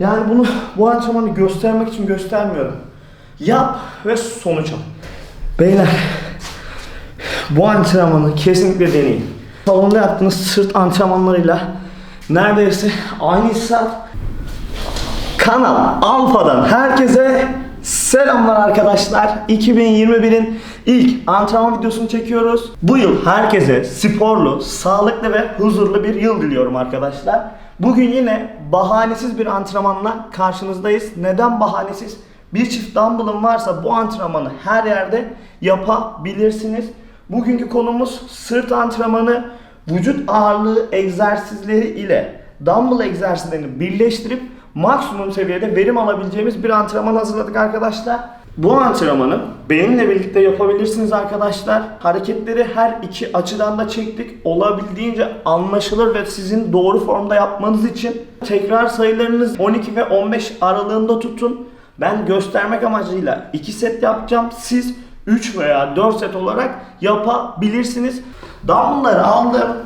Yani bunu bu antrenmanı göstermek için göstermiyorum. Yap ve sonuç al. Beyler bu antrenmanı kesinlikle deneyin. Salonda yaptığınız sırt antrenmanlarıyla neredeyse aynı hissiyat. Kanal Alfa'dan herkese selamlar arkadaşlar. 2021'in ilk antrenman videosunu çekiyoruz. Bu yıl herkese sporlu, sağlıklı ve huzurlu bir yıl diliyorum arkadaşlar. Bugün yine bahanesiz bir antrenmanla karşınızdayız. Neden bahanesiz? Bir çift dumbbell'ın varsa bu antrenmanı her yerde yapabilirsiniz. Bugünkü konumuz sırt antrenmanı, vücut ağırlığı egzersizleri ile dumbbell egzersizlerini birleştirip maksimum seviyede verim alabileceğimiz bir antrenman hazırladık arkadaşlar. Bu antrenmanı benimle birlikte yapabilirsiniz arkadaşlar. Hareketleri her iki açıdan da çektik. Olabildiğince anlaşılır ve sizin doğru formda yapmanız için tekrar sayılarınız 12 ve 15 aralığında tutun. Ben göstermek amacıyla 2 set yapacağım. Siz 3 veya 4 set olarak yapabilirsiniz. Dumbbell'ları aldım.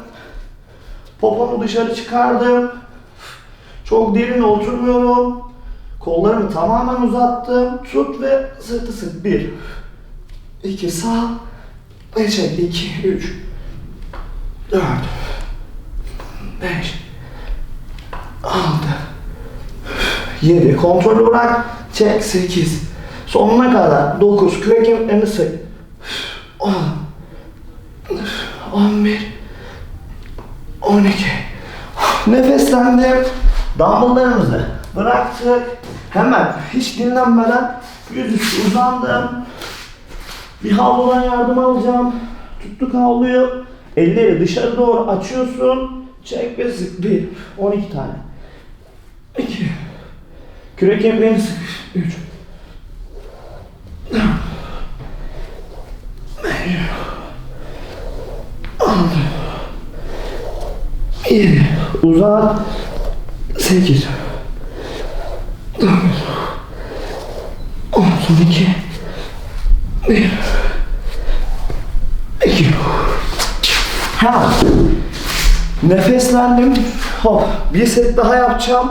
Popomu dışarı çıkardım. Çok derin oturmuyorum. Kollarımı tamamen uzattım. Tut ve sırtı sık. 1 2 sağ. Ve çek. 2 3 4 5 6 7 kontrolü bırak. Çek. 8 sonuna kadar. 9 kürek kemiklerini sık. 10 11 12 Nefeslendim. Dumbbelllarımızı bıraktık. Hemen hiç dinlenmeden yüzüstü uzandım. Bir havludan yardım alacağım. Tuttuk havluyu. Elleri dışarı doğru açıyorsun. Çek ve sık. 1, 12 tane. 2, kürek kemiğini sık. 3, 4, 5, 6, 7, uzat. 8, 9, 10, son 2, 1, 2, ha. Nefeslendim. Hop. Bir set daha yapacağım.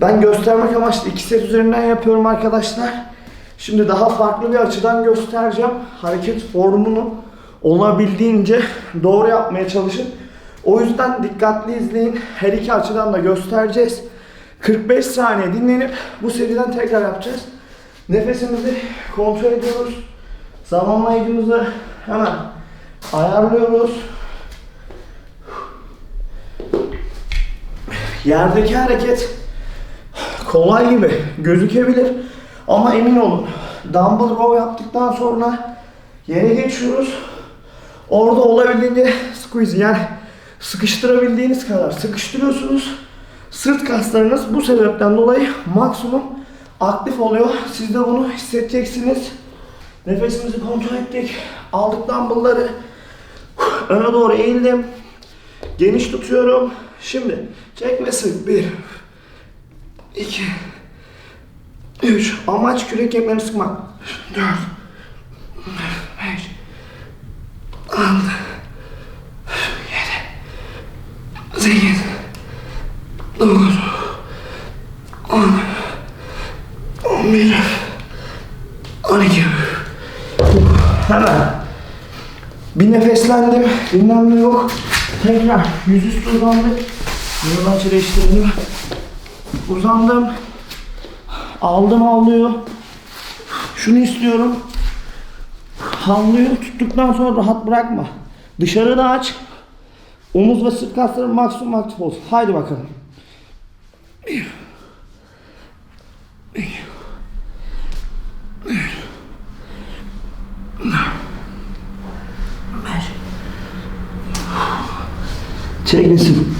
Ben göstermek amaçlı iki set üzerinden yapıyorum arkadaşlar. Şimdi daha farklı bir açıdan göstereceğim. Hareket formunu olabildiğince doğru yapmaya çalışın. O yüzden dikkatli izleyin. Her iki açıdan da göstereceğiz. 45 saniye dinlenip bu seriden tekrar yapacağız. Nefesimizi kontrol ediyoruz. Zamanlayıcımızı hemen ayarlıyoruz. Yerdeki hareket kolay gibi gözükebilir ama emin olun dumbbell row yaptıktan sonra yere geçiyoruz. Orada olabildiğince squeeze yani sıkıştırabildiğiniz kadar sıkıştırıyorsunuz. Sırt kaslarınız bu sebepten dolayı maksimum aktif oluyor. Siz de bunu hissedeceksiniz. Nefesimizi kontrol ettik. Aldık dumbbellları. Öne doğru eğildim. Geniş tutuyorum. Şimdi çek ve sık. 1 2 3 Amaç kürek kemiklerini sıkmak. 4 5 6 7 8 9 10 11 12 Hemen bir nefeslendim. Dinlenme yok. Tekrar yüzüstü uzandık. Yıldan açı değiştirdim. Uzandım. Aldım havluyu. Şunu istiyorum. Havluyu tuttuktan sonra rahat bırakma. Dışarı da aç. Omuz ve sırt kasları maksimum aktif olsun. Haydi bakalım. Bir. İki. Üç. Dört. Beş. Çekmesin.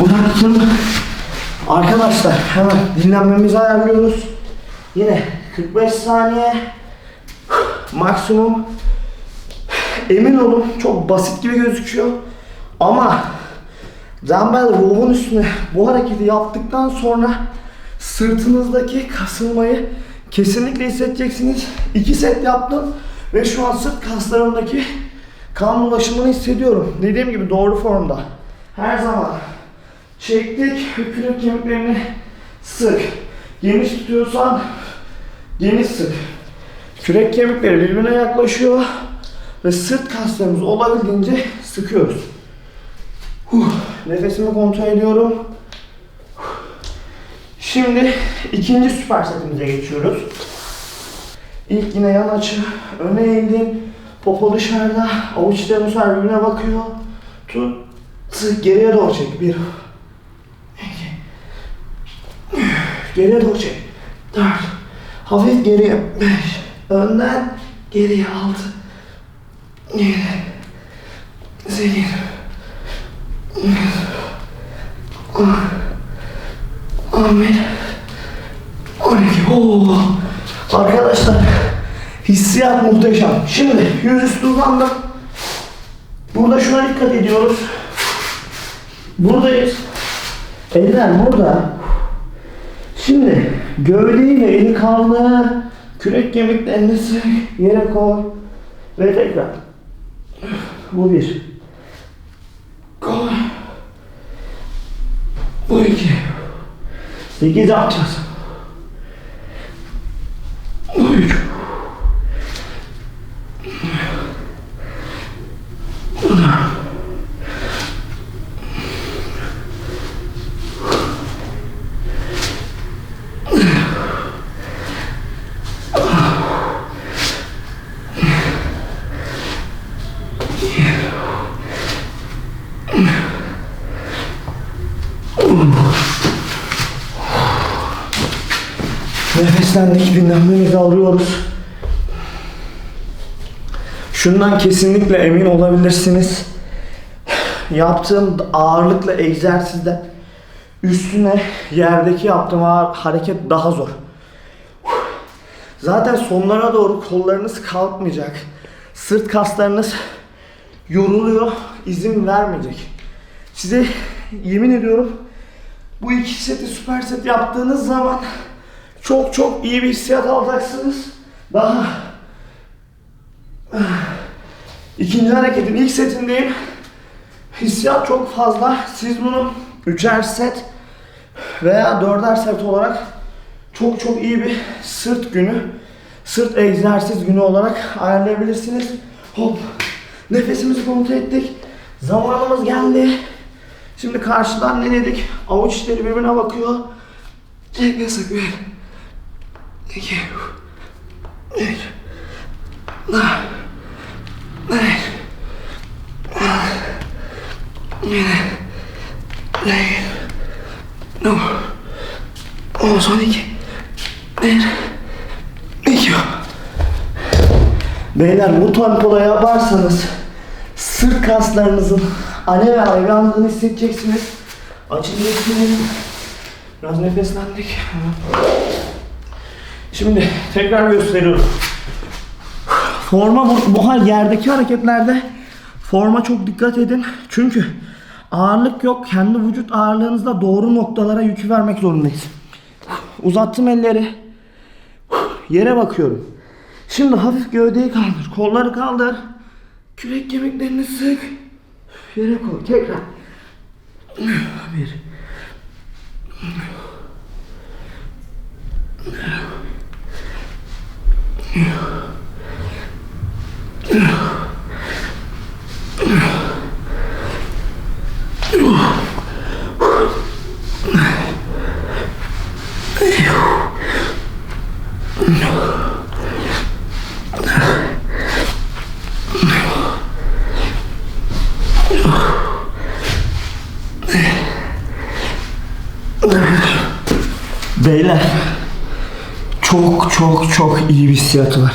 Bıraktım. Arkadaşlar hemen dinlenmemizi ayarlıyoruz. Yine 45 saniye maksimum. Emin olun çok basit gibi gözüküyor. Ama dumbbell row'un üstüne bu hareketi yaptıktan sonra sırtınızdaki kasılmayı kesinlikle hissedeceksiniz. İki set yaptım ve şu an sırt kaslarımdaki kan ulaşımını hissediyorum. Dediğim gibi doğru formda. Her zaman çektik kürek kemiklerini sık. Geniş tutuyorsan geniş sık. Kürek kemikleri birbirine yaklaşıyor ve sırt kaslarımızı olabildiğince sıkıyoruz. Huh, nefesimi kontrol ediyorum. Şimdi ikinci süper setimize geçiyoruz. İlk yine yan açı, öne eğildim, popo dışarıda, avuç içlerim süper birbirine bakıyor. Tut, sık, geriye doğru çek. Bir, iki, geriye doğru çek. Dört, hafif geriye. Beş, önden geriye. Altı, yedi, sekiz, on iki. Oo. Arkadaşlar hissiyat muhteşem. Şimdi yüzüstü uzandım. Burada şuna dikkat ediyoruz. Buradayız. Eller burada. Şimdi gövdeyi ve eli kaldır. Kürek kemiklerini sık. Yere koy. Ve tekrar. Bu bir. Koy. Bu iki. Sekiz yapacağız. Bu üç. Bu dört. Nefeslendik, dinlenmemizi alıyoruz. Şundan kesinlikle emin olabilirsiniz. Yaptığım ağırlıkla egzersizde üstüne yerdeki yaptığım ağır hareket daha zor. Zaten sonlara doğru kollarınız kalkmayacak. Sırt kaslarınız yoruluyor, izin vermeyecek. Size yemin ediyorum bu iki seti süper set yaptığınız zaman çok çok iyi bir hissiyat alacaksınız. Daha ikinci hareketin ilk setindeyim. Hissiyat çok fazla. Siz bunu üçer set veya dörder set olarak çok çok iyi bir sırt günü, sırt egzersiz günü olarak ayarlayabilirsiniz. Hop. Nefesimizi kontrol ettik. Zamanımız geldi. Şimdi karşıdan ne dedik? Avuç içleri birbirine bakıyor. Çek sık bir. İki. Altı. Yedi. Sekiz. Dokuz. On son iki. Bir. İki. Beyler bu tempoda yaparsanız sırt kaslarınızın alev alev yandığını hissedeceksiniz. Açılacaksınız. Biraz nefeslendik. Şimdi tekrar gösteriyorum. Forma bu, bu hal yerdeki hareketlerde forma çok dikkat edin. Çünkü ağırlık yok. Kendi vücut ağırlığınızla doğru noktalara yükü vermek zorundayız. Uzattım elleri. Yere bakıyorum. Şimdi hafif gövdeyi kaldır. Kolları kaldır. Kürek kemiklerini sık. Yere koy. Tekrar. Bir. Beyler çok çok çok iyi bir hissiyatı var.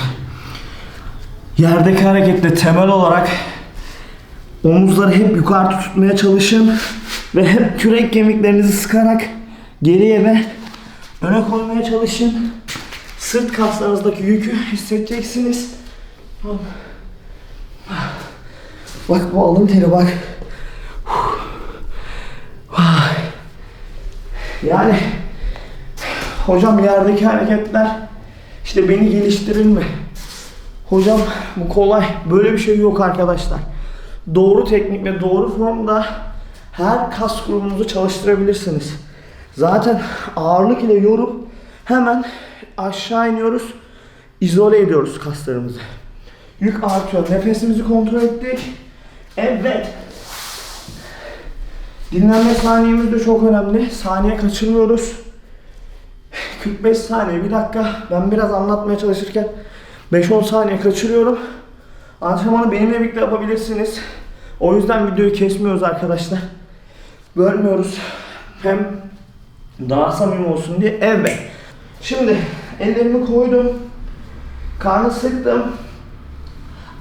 Yerdeki hareketle temel olarak omuzları hep yukarı tutmaya çalışın ve hep kürek kemiklerinizi sıkarak geriye ve öne koymaya çalışın. Sırt kaslarınızdaki yükü hissedeceksiniz. Bak bu alın teri bak. Yani hocam yerdeki hareketler İşte beni geliştirir mi? Hocam bu kolay. Böyle bir şey yok arkadaşlar. Doğru teknik ve doğru formda her kas grubunuzu çalıştırabilirsiniz. Zaten ağırlık ile yorup hemen aşağı iniyoruz. izole ediyoruz kaslarımızı. Yük artıyor. Nefesimizi kontrol ettik. Evet. Dinlenme saniyemiz de çok önemli. Saniye kaçırmıyoruz. 45 saniye, bir dakika. Ben biraz anlatmaya çalışırken 5-10 saniye kaçırıyorum. Antrenmanı benimle birlikte yapabilirsiniz. O yüzden videoyu kesmiyoruz arkadaşlar. Bölmüyoruz. Hem daha samimi olsun diye. Evet. Şimdi ellerimi koydum. Karnı sıktım.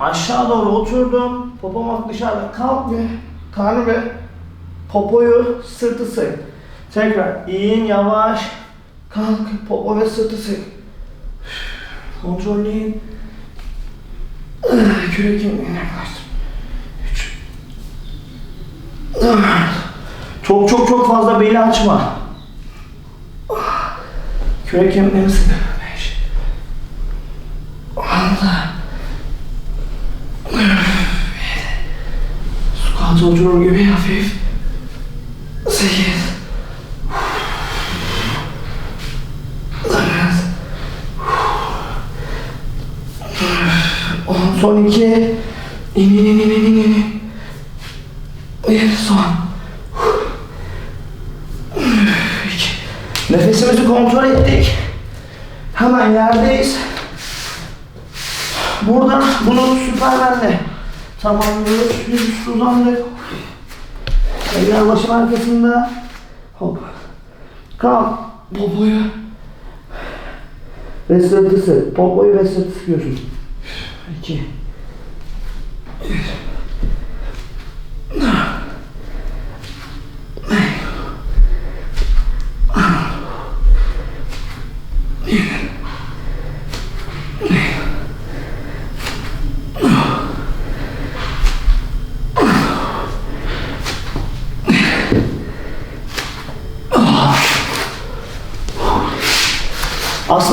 Aşağı doğru oturdum. Popom dışarıda kalk ve karnı ve popoyu sırtı sık. Tekrar in yavaş. Kalk popo ve sırtı. Kontrolleyin. Kürek kemiğine yaklaştım. Üç. Çok çok çok fazla beli açma. Kürek sık. Beş. Altı. Squat oturur gibi hafif. Sekiz. Dokuz. On, son iki. İn in in in in in in. Bir son. İki. Nefesimizi kontrol ettik. Hemen yerdeyiz. Buradan bunu süpermenle tamamlıyoruz. Yüz üstü uzandık. Eller başın arkasında. Hop. Kalk. Popoyu. Ve sırtı sık. Popoyu ve sırtı sıkıyorsun. İki.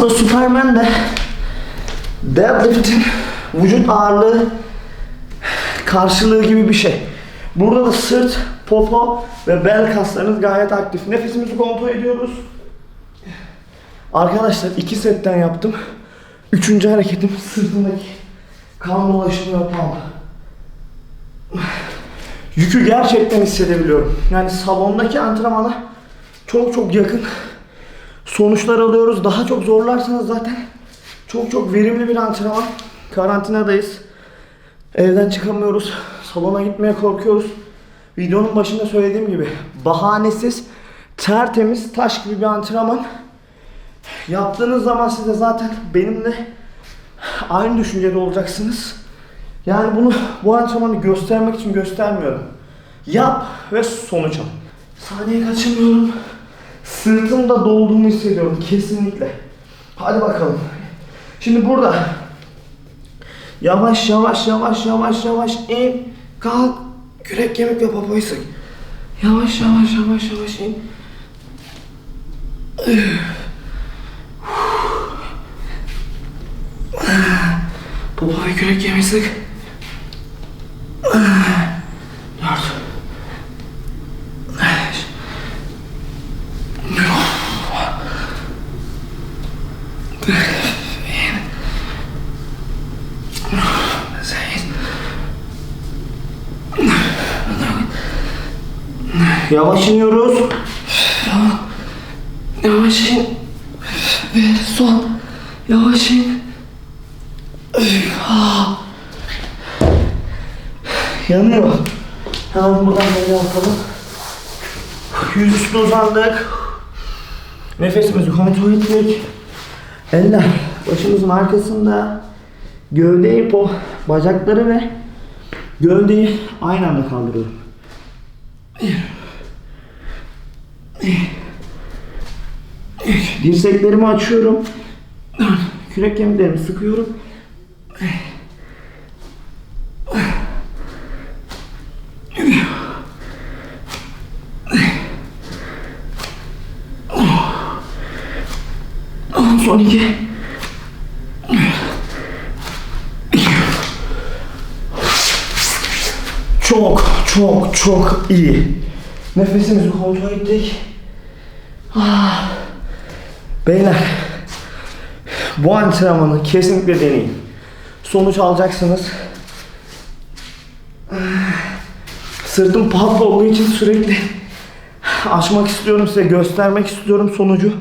Aslında Superman de deadlift'in vücut ağırlığı karşılığı gibi bir şey. Burada da sırt, popo ve bel kaslarınız gayet aktif. Nefesimizi kontrol ediyoruz. Arkadaşlar iki setten yaptım. Üçüncü hareketim sırtındaki kan dolaşımı yapmam. Yükü gerçekten hissedebiliyorum. Yani salondaki antrenmana çok çok yakın sonuçlar alıyoruz. Daha çok zorlarsanız zaten çok çok verimli bir antrenman. Karantinadayız. Evden çıkamıyoruz. Salona gitmeye korkuyoruz. Videonun başında söylediğim gibi bahanesiz, tertemiz, taş gibi bir antrenman. Yaptığınız zaman size zaten benimle aynı düşüncede olacaksınız. Yani bunu bu antrenmanı göstermek için göstermiyorum. Yap ve sonuç al. Saniye kaçırmıyorum. Sırtımda dolduğunu hissediyorum kesinlikle. Hadi bakalım. Şimdi burada yavaş yavaş yavaş yavaş yavaş in kalk kürek kemik ve popoyu sık. Yavaş yavaş yavaş yavaş in. Popo ve kürek kemiği sık. Yavaş iniyoruz. Yavaş in. Ve son. Yavaş in. Yanıyor. Hemen buradan böyle yapalım. Yüzüstü uzandık. Nefesimizi kontrol ettik. Eller başımızın arkasında. Gövdeyi, po, bacakları ve gövdeyi aynı anda kaldırıyorum. Dirseklerimi açıyorum. Kürek kemiklerimi sıkıyorum. Son iki. Çok, çok, çok iyi. Nefesimizi kontrol ettik. Beyler bu antrenmanı kesinlikle deneyin. Sonuç alacaksınız. Sırtım patlı olduğu için sürekli açmak istiyorum size göstermek istiyorum sonucu.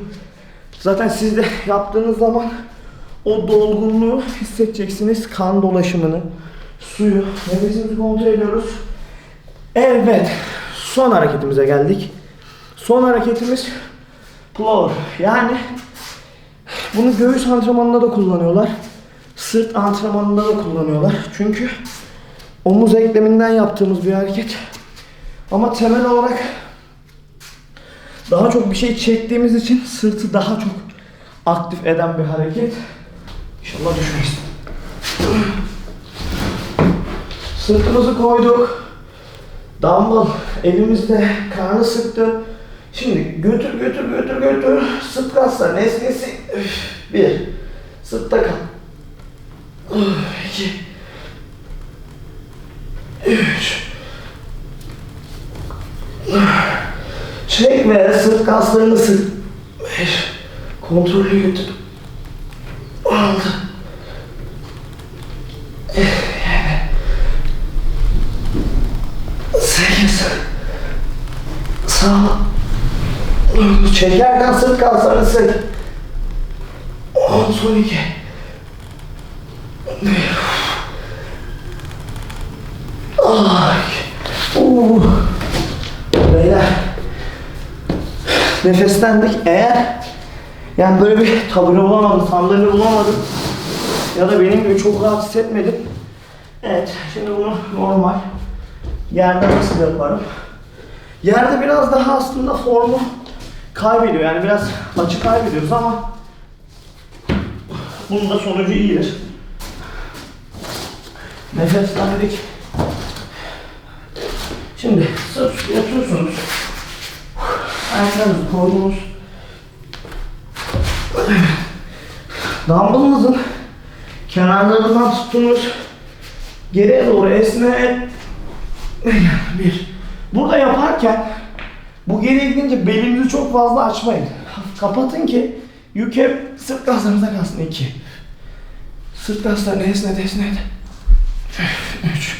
Zaten siz de yaptığınız zaman o dolgunluğu hissedeceksiniz. Kan dolaşımını, suyu, nefesimizi kontrol ediyoruz. Evet, son hareketimize geldik. Son hareketimiz plow. Yani bunu göğüs antrenmanında da kullanıyorlar. Sırt antrenmanında da kullanıyorlar. Çünkü omuz ekleminden yaptığımız bir hareket. Ama temel olarak daha çok bir şey çektiğimiz için sırtı daha çok aktif eden bir hareket. İnşallah düşmeyiz. Sırtımızı koyduk. Dumbbell elimizde karnı sıktı. Şimdi götür götür götür götür. Sırt kaslar nesnesi. Üf, Bir. Sırtta kal. İki. Üç. Çek ve sırt kaslarını sık. Beş. Kontrollü götür. Altı. Sekiz. Sağ. Çekerken sırt kaslarını sık. On son iki. Ay. Uh. Beyler. Nefeslendik. Eğer yani böyle bir tabure bulamadım, sandalye bulamadım ya da benim gibi çok rahat hissetmedim. Evet, şimdi bunu normal yerde nasıl yaparım? Yerde biraz daha aslında formu kaybediyor. Yani biraz açı kaybediyoruz ama bunun da sonucu iyidir. Nefeslendik. Şimdi sırt üstü yatıyorsunuz. Ayaklarınızı koydunuz. Dumbbell'ınızın kenarlarından tuttunuz. Geriye doğru esne. Bir. Burada yaparken bu geriye gidince belinizi çok fazla açmayın. Kapatın ki yük hep sırt kaslarınıza kalsın. İki. Sırt kaslarını esnet esnet. Üç.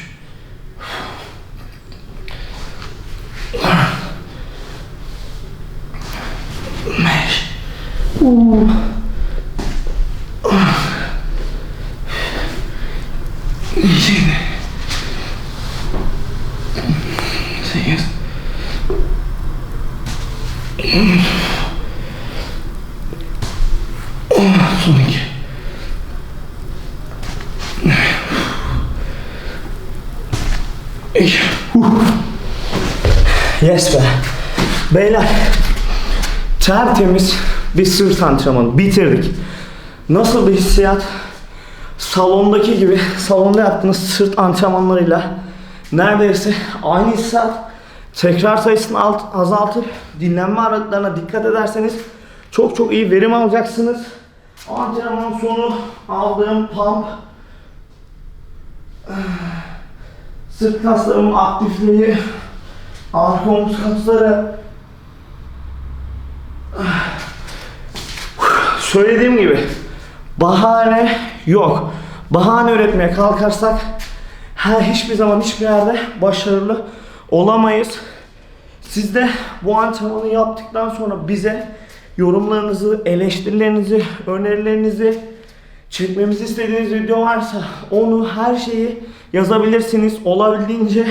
Beş. Uh. Şimdi. Sekiz. Son iki. İki. Uh. Yes be. Beyler. Tertemiz bir sırt antrenmanı. Bitirdik. Nasıl bir hissiyat? Salondaki gibi, salonda yaptığınız sırt antrenmanlarıyla neredeyse aynı hissiyat. Tekrar sayısını alt, azaltıp dinlenme aralıklarına dikkat ederseniz çok çok iyi verim alacaksınız. Antrenman sonu aldığım pump sırt kaslarımın aktifliği arka omuz kasları söylediğim gibi bahane yok. Bahane üretmeye kalkarsak her hiçbir zaman hiçbir yerde başarılı olamayız. Siz de bu antrenmanı yaptıktan sonra bize yorumlarınızı, eleştirilerinizi, önerilerinizi, çekmemizi istediğiniz video varsa onu her şeyi yazabilirsiniz. Olabildiğince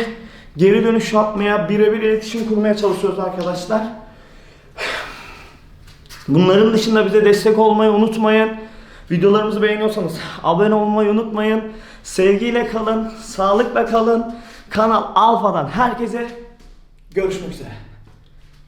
geri dönüş yapmaya, birebir iletişim kurmaya çalışıyoruz arkadaşlar. Bunların dışında bize destek olmayı unutmayın. Videolarımızı beğeniyorsanız abone olmayı unutmayın. Sevgiyle kalın, sağlıkla kalın. Kanal Alfa'dan herkese görüşmek üzere.